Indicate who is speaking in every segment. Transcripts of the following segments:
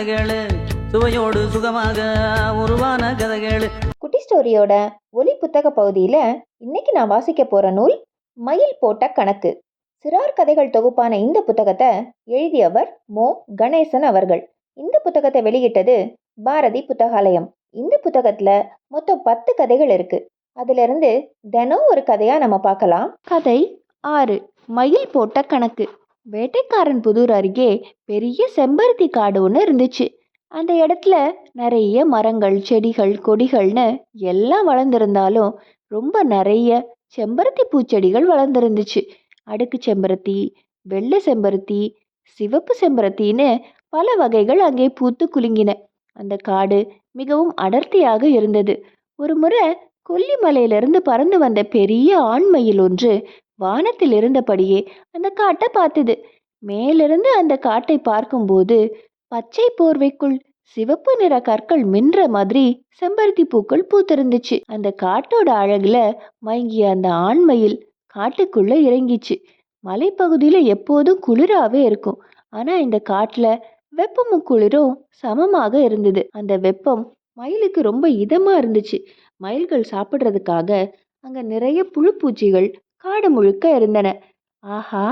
Speaker 1: கதைகள். சுவையோடு சுகமாக உருவான கதைகள்.
Speaker 2: குட்டி ஸ்டோரியோட ஒலி புத்தக பகுதியில் இன்னைக்கு நான் வாசிக்க போகிற நூல் மயில் போட்ட கணக்கு. சிறார் கதைகள் தொகுப்பான இந்த புத்தகத்தை எழுதியவர் மோ. கணேசன் அவர்கள். இந்த புத்தகத்தை வெளியிட்டது பாரதி புத்தகாலயம். இந்த புத்தகத்தில் மொத்தம் பத்து கதைகள் இருக்கு. அதிலிருந்து தினம் ஒரு கதையா நம்ம பார்க்கலாம். கதை ஆறு. மயில் போட்ட கணக்கு. வேட்டைக்காரன் புதூர் அருகே பெரிய செம்பருத்தி காடு ஒன்று இருந்துச்சு. அந்த இடத்துல நிறைய மரங்கள் செடிகள் கொடிகள்னு எல்லாம் வளர்ந்துருந்தாலும் ரொம்ப நிறைய செம்பருத்தி பூச்செடிகள் வளர்ந்துருந்துச்சு. அடுக்கு செம்பருத்தி வெள்ளை செம்பருத்தி சிவப்பு செம்பருத்தின்னு பல வகைகள் அங்கே பூத்து குலுங்கின. அந்த காடு மிகவும் அடர்த்தியாக இருந்தது. ஒரு முறை கொல்லிமலையிலிருந்து பறந்து வந்த பெரிய ஆண்மயில் ஒன்று வானத்தில் இருந்தபடியே அந்த காட்டை பார்த்தது. மேலிருந்து அந்த காட்டை பார்க்கும்போது பச்சை போர்வைக்குள் சிவப்பு நிற கற்கள் மின்ற மாதிரி செம்பருத்தி பூக்கள் பூத்திருந்துச்சு. அந்த காட்டோட அழகுல மயங்கிய அந்த ஆண்மையில் காட்டுக்குள்ள இறங்கிச்சு. மலைப்பகுதியில எப்போதும் குளிராவே இருக்கும். ஆனா இந்த காட்டுல வெப்பமும் குளிரும் சமமாக இருந்தது. அந்த வெப்பம் மயிலுக்கு ரொம்ப இதமா இருந்துச்சு. மயில்கள் சாப்பிட்றதுக்காக அங்க நிறைய புழுப்பூச்சிகள் காடு முழுக்க இருந்தன. ஆஹா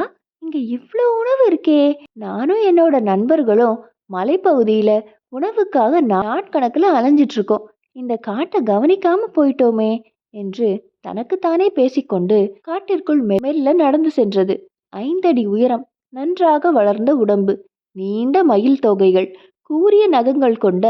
Speaker 2: இங்க இவ்வளோ உணவு இருக்கே. நானும் என்னோட நண்பர்களும் மலைப்பகுதியில உணவுக்காக நாட்கணக்கில் அலைஞ்சிட்டு இருக்கோம் இந்த காட்டை கவனிக்காம போயிட்டோமே என்று தனக்குத்தானே பேசிக்கொண்டு காட்டிற்குள் மெமெல்ல நடந்து சென்றது. ஐந்தடி உயரம் நன்றாக வளர்ந்த உடம்பு நீண்ட மயில் தொகைகள் கூரிய நகங்கள் கொண்ட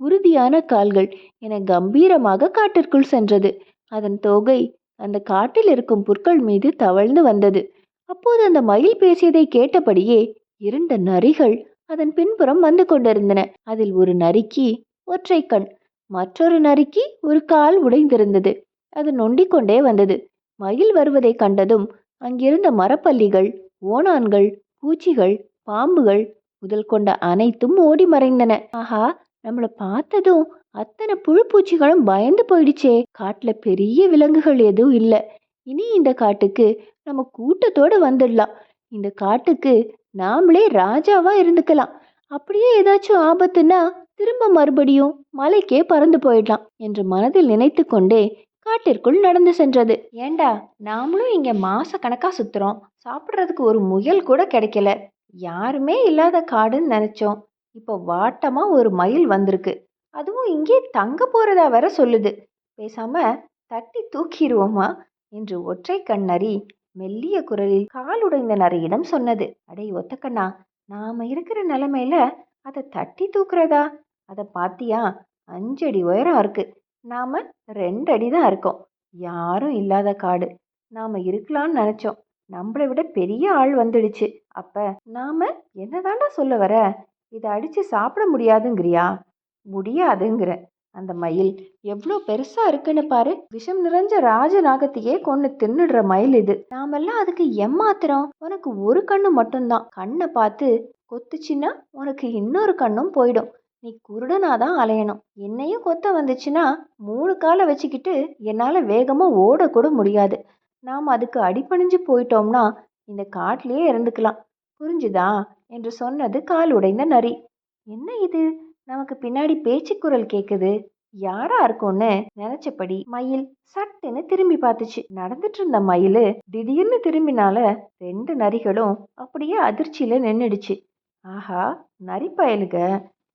Speaker 2: உறுதியான கால்கள் என கம்பீரமாக காட்டிற்குள் சென்றது. அதன் தொகை அந்த காட்டில் இருக்கும் புற்கள் மீது தவழ்ந்து வந்தது. அப்போது அந்த மயில் பேசியதை கேட்டபடியே இரண்டு நரிகள் அதன் பின்புறம் வந்து கொண்டிருந்தன. அதில் ஒரு நரிக்கு ஒற்றை கண் மற்றொரு நரிக்கு ஒரு கால் உடைந்திருந்தது. அது நொண்டி கொண்டே வந்தது. மயில் வருவதைக் கண்டதும் அங்கிருந்த மரப்பல்லிகள் ஓணான்கள் பூச்சிகள் பாம்புகள் முதல் கொண்ட அனைத்தும் ஓடி மறைந்தன. ஆஹா நம்மள பார்த்ததும் அத்தனை புழு பூச்சிகளும் பயந்து போயிடுச்சே. காட்டுல பெரிய விலங்குகள் எதுவும் இல்லை. இனி இந்த காட்டுக்கு நம்ம கூட்டத்தோட வந்துடலாம். இந்த காட்டுக்கு நாமளே ராஜாவா இருந்துக்கலாம். அப்படியே ஏதாச்சும் ஆபத்துன்னா திரும்ப மறுபடியும் மலைக்கே பறந்து போயிடலாம் என்று மனதில் நினைத்து கொண்டே காட்டிற்குள் நடந்து சென்றது. ஏண்டா நாமளும் இங்க மாச கணக்கா சுத்துறோம். சாப்பிட்றதுக்கு ஒரு முயல் கூட கிடைக்கல. யாருமே இல்லாத காடுன்னு நினைச்சோம். இப்போ வாட்டமா ஒரு மயில் வந்திருக்கு. அதுவும் இங்கே தங்க போறதா வர சொல்லுது. பேசாம தட்டி தூக்கிடுவோமா என்று ஒற்றை கண்ணறி மெல்லிய குரலில் கால் உடைந்த நரியிடம் சொன்னது. அடே ஒத்தக்கண்ணா நாம இருக்கிற நிலைமையில அதை தட்டி தூக்குறதா? அதை பாத்தியா? அஞ்சடி உயரம் இருக்கு. நாம ரெண்டடி தான் இருக்கோம். யாரும் இல்லாத காடு. நாம இருக்கலாம்னு நினைச்சோம். நம்மளை விட பெரிய ஆள் வந்துடுச்சு. அப்ப நாம என்னதாண்டா சொல்ல வர? இதை அடித்து சாப்பிட முடியாதுங்கிறியா? முடியாதுங்கிற. அந்த மயில் எவ்வளோ பெருசா இருக்குன்னு பாரு. விஷம் நிறைஞ்ச ராஜநாகத்தையே கொண்டு தின்னுடுற மயில் இது. நாமெல்லாம் அதுக்கு ஏமாத்துறோம் உனக்கு ஒரு கண்ணு மட்டும்தான். கண்ணை பார்த்து கொத்துச்சுன்னா உனக்கு இன்னொரு கண்ணும் போயிடும். நீ குருடனாதான் அலையணும். என்னையும் கொத்த வந்துச்சுன்னா மூணு காலை வச்சுக்கிட்டு என்னால் வேகமாக ஓடக்கூட முடியாது. நாம் அதுக்கு அடிபணிஞ்சு போயிட்டோம்னா இந்த காட்டிலேயே இருந்துக்கலாம். புரிஞ்சுதா? என்று சொன்னது கால் உடைந்த நரி. என்ன இது? நமக்கு பின்னாடி பேச்சு குரல் கேக்குது. யாரா இருக்கும்னு நினைச்சபடி மயில் சட்டுன்னு திரும்பி பார்த்துச்சு. நடந்துட்டு இருந்த மயில் திடீர்னு திரும்பினால ரெண்டு நரிகளும் அப்படியே அதிர்ச்சியில நின்னுடுச்சு. ஆஹா நரி பயலுக.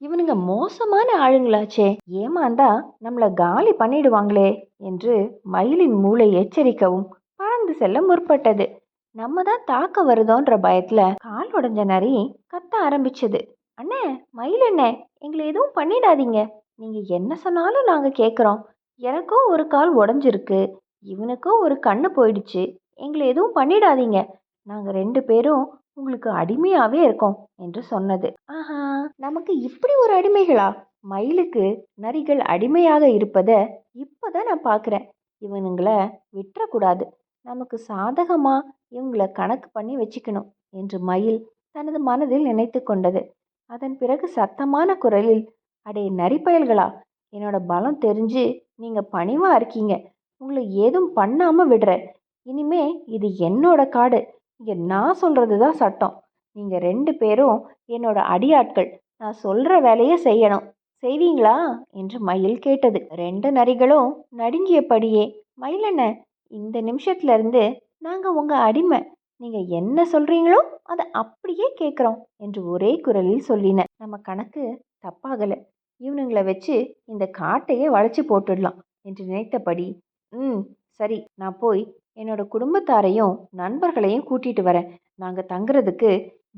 Speaker 2: இவனுங்க மோசமான ஆளுங்களாச்சே. ஏமாந்தா நம்மள காலி பண்ணிடுவாங்களே என்று மயிலின் மூளை எச்சரிக்கவும் பறந்து செல்ல முற்பட்டது. நம்ம தான் தாக்க வருதோன்ற பயத்துல கால் உடஞ்ச நரி கத்த ஆரம்பிச்சது. அண்ணே மயில் அண்ணே எங்களை எதுவும் பண்ணிடாதீங்க. நீங்க என்ன சொன்னாலும் நாங்க கேட்குறோம் எனக்கும் ஒரு கால் உடஞ்சிருக்கு. இவனுக்கும் ஒரு கண்ணு போயிடுச்சு. எங்களை எதுவும் பண்ணிடாதீங்க. நாங்க ரெண்டு பேரும் உங்களுக்கு அடிமையாவே இருக்கோம் என்று சொன்னது. ஆஹா நமக்கு இப்படி ஒரு அடிமைகளா? மயிலுக்கு நரிகள் அடிமையாக இருப்பதை இப்போதான் நான் பார்க்குறேன் இவனுங்களை விட்டுறக்கூடாது. நமக்கு சாதகமா இவங்களை கணக்கு பண்ணி வச்சுக்கணும் என்று மயில் தனது மனதில் நினைத்து கொண்டது. அதன் பிறகு சத்தமான குரலில் அடே நரிப்பயல்களா? என்னோட பலம் தெரிஞ்சு நீங்க பணிவா இருக்கீங்க. உங்களை ஏதும் பண்ணாம விடுறேன் இனிமே இது என்னோட காடு. இங்க நான் சொல்றது தான் சட்டம். நீங்க ரெண்டு பேரும் என்னோட அடியாட்கள். நான் சொல்கிற வேலையை செய்யணும். செய்வீங்களா? என்று மயில் கேட்டது. ரெண்டு நரிகளும் நடுங்கியபடியே மயிலண்ண இந்த நிமிஷத்துலேருந்து நாங்கள் உங்கள் அடிமை. நீங்கள் என்ன சொல்கிறீங்களோ அதை அப்படியே கேட்குறோம் என்று ஒரே குரலில் சொல்லின. நம்ம கணக்கு தப்பாகலை. இவனுங்களை வச்சு இந்த காட்டையே வளைச்சி போட்டுடலாம் என்று நினைத்தபடி ம் சரி நான் போய் என்னோட குடும்பத்தாரையும் நண்பர்களையும் கூட்டிகிட்டு வரேன். நாங்கள் தங்குறதுக்கு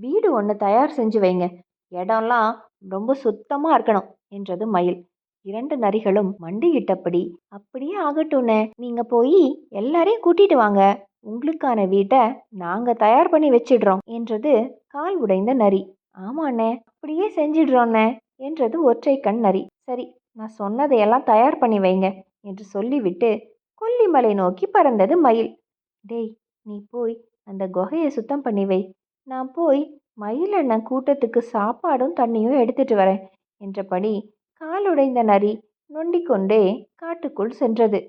Speaker 2: வீடு ஒன்று தயார் செஞ்சு வைங்க. இடம்லாம் ரொம்ப சுத்தமாக இருக்கணும் என்றது மயில். இரண்டு நரிகளும் மண்டியிட்டபடி அப்படியே ஆகட்டும்னே நீங்கள் போய் எல்லாரையும் கூட்டிட்டு வாங்க. உங்களுக்கான வீட்டை நாங்கள் தயார் பண்ணி வச்சிடுறோம் என்றது கால் உடைந்த நரி. ஆமாண்ணே அப்படியே செஞ்சிடுறோண்ணே என்றது ஒற்றை கண் நரி. சரி நான் சொன்னதையெல்லாம் தயார் பண்ணி வைங்க என்று சொல்லிவிட்டு கொல்லிமலை நோக்கி பறந்தது மயில். டேய் நீ போய் அந்த குகையை சுத்தம் பண்ணி வை. நான் போய் மயிலண்ணன் கூட்டத்துக்கு சாப்பாடும் தண்ணியும் எடுத்துட்டு வரேன் என்றபடி காலுடைந்த நரி நொண்டிக்கொண்டே காட்டுக்குள் சென்றது.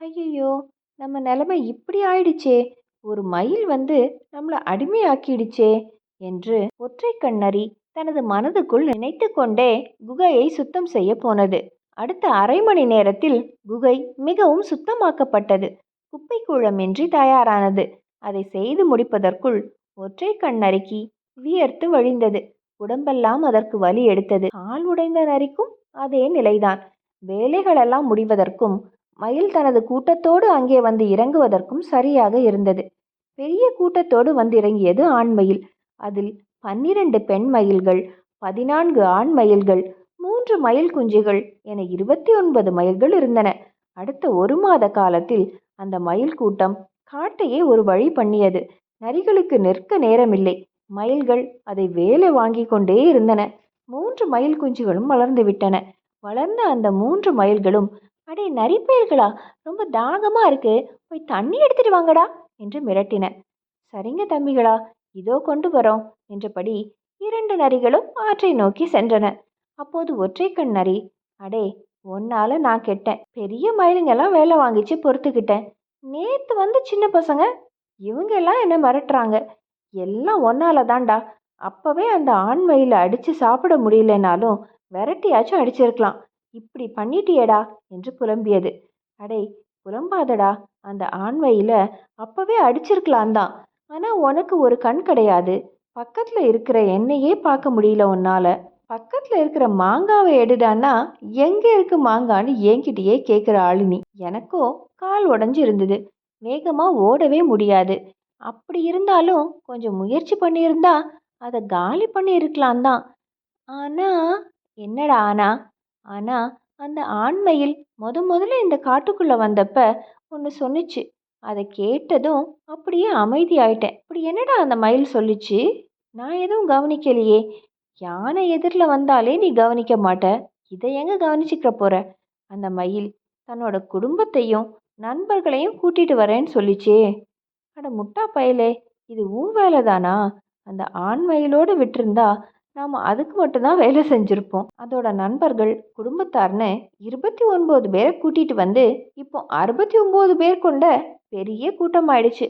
Speaker 2: ஐயையோ! நம்ம நிலைமை இப்படி ஆயிடுச்சே! ஒரு மயில் வந்து நம்மளை அடிமையாக்கிடுச்சே! என்று ஒற்றை கண்ணரி தனது மனதுக்குள் நினைத்து கொண்டே குகையை சுத்தம் செய்ய போனது. அடுத்த அரை மணி நேரத்தில் குகை மிகவும் சுத்தமாக்கப்பட்டது. குப்பை கூழமின்றி தயாரானது. அதை செய்து முடிப்பதற்குள் ஒற்றை கண்ணரிக்கு வியர்த்து வழிந்தது. உடம்பெல்லாம் அதற்கு வலி எடுத்தது. கால் உடைந்த நரிக்கும் அதே நிலைதான். வேலைகளெல்லாம் முடிவதற்கும் மயில் தனது கூட்டத்தோடு அங்கே வந்து இறங்குவதற்கும் சரியாக இருந்தது. பெரிய கூட்டத்தோடு வந்து இறங்கியது ஆண் மயில். அதில் பன்னிரண்டு பெண் மயில்கள் பதினான்கு ஆண் மயில்கள் மூன்று மயில் குஞ்சுகள் என இருபத்தி ஒன்பது மயில்கள் இருந்தன. அடுத்த ஒரு மாத காலத்தில் அந்த மயில் கூட்டம் காட்டையே ஒரு வழி பண்ணியது. நரிகளுக்கு நிற்க நேரமில்லை. மயில்கள் அதை வேலை வாங்கி கொண்டே இருந்தன. மூன்று மயில் குஞ்சுகளும் வளர்ந்து விட்டன. வளர்ந்த அந்த மூன்று மயில்களும் அடே நரிப்பயல்களா? ரொம்ப தாகமா இருக்கு. போய் தண்ணி எடுத்துட்டு வாங்கடா என்று மிரட்டின. சரிங்க தம்பிகளா இதோ கொண்டு வரோம் என்றபடி இரண்டு நரிகளும் ஆற்றை நோக்கி சென்றன. அப்போது ஒற்றை கண் நரி அடே உன்னால நான் கெட்டேன். பெரிய மயிலுங்கெல்லாம் வேலை வாங்கிச்சு பொறுத்துக்கிட்டேன். நேத்து வந்து சின்ன பசங்க இவங்க எல்லாம் என்ன மிரட்டுறாங்க? எல்லாம் ஒன்னால தான்டா அப்பவே அந்த ஆண் அடித்து சாப்பிட முடியலனாலும் விரட்டியாச்சும் அடிச்சிருக்கலாம். இப்படி பண்ணிட்டியடா என்று புலம்பியது. அடே புலம்பாதடா. அந்த ஆண்மையில் அப்பவே அடிச்சிருக்கலாம் தான். ஆனால் உனக்கு ஒரு கண் கிடையாது. பக்கத்தில் இருக்கிற என்னையே பார்க்க முடியல உன்னால். பக்கத்தில் இருக்கிற மாங்காவை எடுடான்னா எங்கே இருக்கு மாங்கான்னு என்கிட்டயே கேட்குற ஆளுனி. எனக்கோ கால் உடஞ்சு இருந்தது. வேகமாக ஓடவே முடியாது. அப்படி இருந்தாலும் கொஞ்சம் முயற்சி பண்ணியிருந்தா அதை காலி பண்ணியிருக்கலாம் தான். ஆனால் என்னடா ஆனா? ஆனால் அந்த ஆண்மையில் முத முதல்ல இந்த காட்டுக்குள்ளே வந்தப்ப ஒன்று சொன்னுச்சு. அதை கேட்டதும் அப்படியே அமைதியாயிட்டேன். அப்படி என்னடா அந்த மயில் சொல்லிச்சு? நான் எதுவும் கவனிக்கலையே. யானை எதிரில் வந்தாலே நீ கவனிக்க மாட்ட. இதை எங்க கவனிச்சுக்கிற போற? அந்த மயில் தன்னோட குடும்பத்தையும் நண்பர்களையும் கூட்டிட்டு வரேன்னு சொல்லிச்சே. அட முட்டா பயலே இது உன் வேலை தானா அந்த ஆண் மயிலோடு விட்டிருந்தா நாம் அதுக்கு மட்டும்தான் வேலை செஞ்சுருப்போம். அதோட நண்பர்கள் குடும்பத்தார்னு இருபத்தி ஒன்பது பேரை கூட்டிட்டு வந்து இப்போ அறுபத்தி ஒம்பது பேர் கொண்ட பெரிய கூட்டமாயிடுச்சு.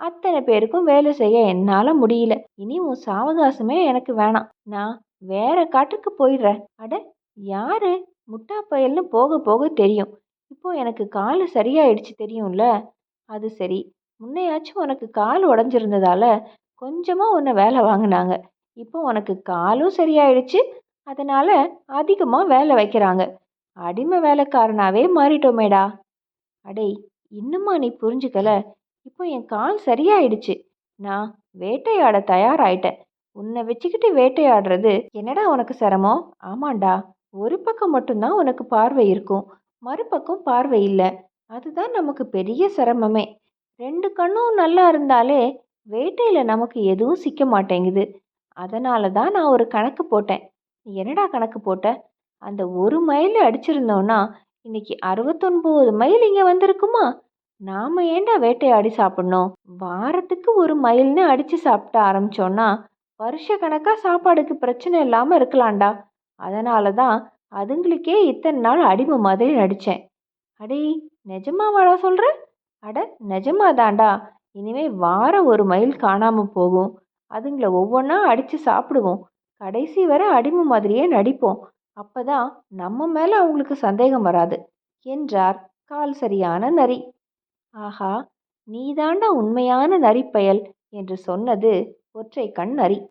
Speaker 2: அத்தனை பேருக்கும் வேலை செய்ய என்னால் முடியல. இனி உன் சாவகாசமே எனக்கு வேணாம். நான் வேற காட்டுக்கு போயிடுறேன். அட யாரு? முட்டா பயல்னு போக போக தெரியும். இப்போ எனக்கு கால் சரியாயிடுச்சு தெரியும்ல? அது சரி. முன்னையாச்சும் உனக்கு கால் உடஞ்சிருந்ததால கொஞ்சமாக உன்னை வேலை வாங்கினாங்க. இப்போ உனக்கு காலும் சரியாயிடுச்சு. அதனால அதிகமாக வேலை வைக்கிறாங்க. அடிமை வேலைக்காரனாவே மாறிட்டோமேடா. அடே இன்னுமா நீ புரிஞ்சுக்கல? இப்போ என் கால் சரியாயிடுச்சு. நான் வேட்டையாட தயாராயிட்டேன். உன்னை வச்சுக்கிட்டு வேட்டையாடுறது என்னடா உனக்கு சிரமம்? ஆமாண்டா. ஒரு பக்கம் மட்டும்தான் உனக்கு பார்வை இருக்கும். மறுபக்கம் பார்வை இல்லை. அதுதான் நமக்கு பெரிய சிரமமே. ரெண்டு கண்ணும் நல்லா இருந்தாலே வேட்டையில் நமக்கு எதுவும் சிக்க மாட்டேங்குது. அதனால தான் நான் ஒரு கணக்கு போட்டேன். நீ என்னடா கணக்கு போட்ட? அந்த ஒரு மைல் அடிச்சிருந்தோன்னா இன்னைக்கு அறுபத்தொன்பது மைல் இங்கே வந்திருக்குமா? நாம் ஏன்டா வேட்டையாடி சாப்பிட்ணும்? வாரத்துக்கு ஒரு மைல்னு அடித்து சாப்பிட ஆரம்பிச்சோன்னா வருஷ கணக்காக சாப்பாடுக்கு பிரச்சனை இல்லாமல் இருக்கலாம்டா. அதனால தான் அதுங்களுக்கே இத்தனை நாள் அடிமை மாதிரி நடித்தேன் அடே நிஜமாவாடா சொல்கிற அட நிஜமாதாண்டா இனிமே வாரம் ஒரு மைல் காணாமல் போகும். அதுங்கள ஒவ்வொன்றா அடித்து சாப்பிடுவோம். கடைசி வரை அடிமை மாதிரியே நடிப்போம். அப்பதான் நம்ம மேலே அவங்களுக்கு சந்தேகம் வராது என்றார் கால் சரியான நரி. ஆஹா நீதாண்டா உண்மையான நரிப்பயல் என்று சொன்னது ஒற்றை கண் நரி.